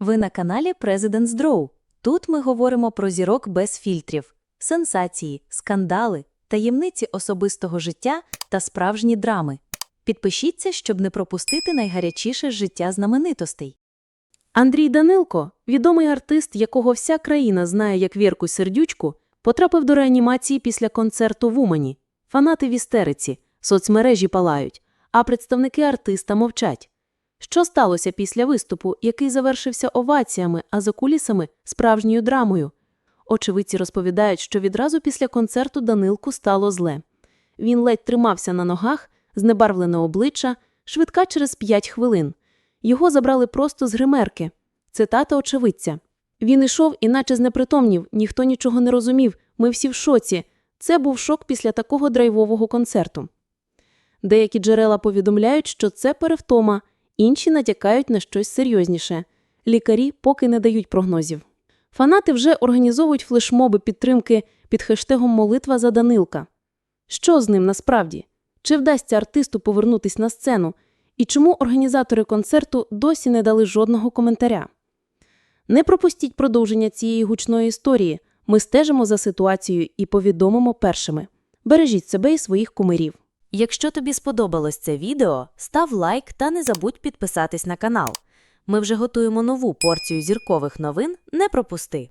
Ви на каналі President's Draw. Тут ми говоримо про зірок без фільтрів, сенсації, скандали, таємниці особистого життя та справжні драми. Підпишіться, щоб не пропустити найгарячіше життя знаменитостей. Андрій Данилко, відомий артист, якого вся країна знає як Вірку Сердючку, потрапив до реанімації після концерту в Умані. Фанати в істериці, соцмережі палають, а представники артиста мовчать. Що сталося після виступу, який завершився оваціями, а за кулісами – справжньою драмою? Очевидці розповідають, що відразу після концерту Данилку стало зле. Він ледь тримався на ногах, знебарвлене обличчя, швидка через п'ять хвилин. Його забрали просто з гримерки. Цитата очевидця. Він ішов, іначе знепритомнів, ніхто нічого не розумів, ми всі в шоці. Це був шок після такого драйвового концерту. Деякі джерела повідомляють, що це перевтома, інші натякають на щось серйозніше. Лікарі поки не дають прогнозів. Фанати вже організовують флешмоби підтримки під хештегом Молитва за Данилка. Що з ним насправді? Чи вдасться артисту повернутись на сцену? І чому організатори концерту досі не дали жодного коментаря? Не пропустіть продовження цієї гучної історії. Ми стежимо за ситуацією і повідомимо першими. Бережіть себе і своїх кумирів. Якщо тобі сподобалось це відео, став лайк та не забудь підписатись на канал. Ми вже готуємо нову порцію зіркових новин. Не пропусти!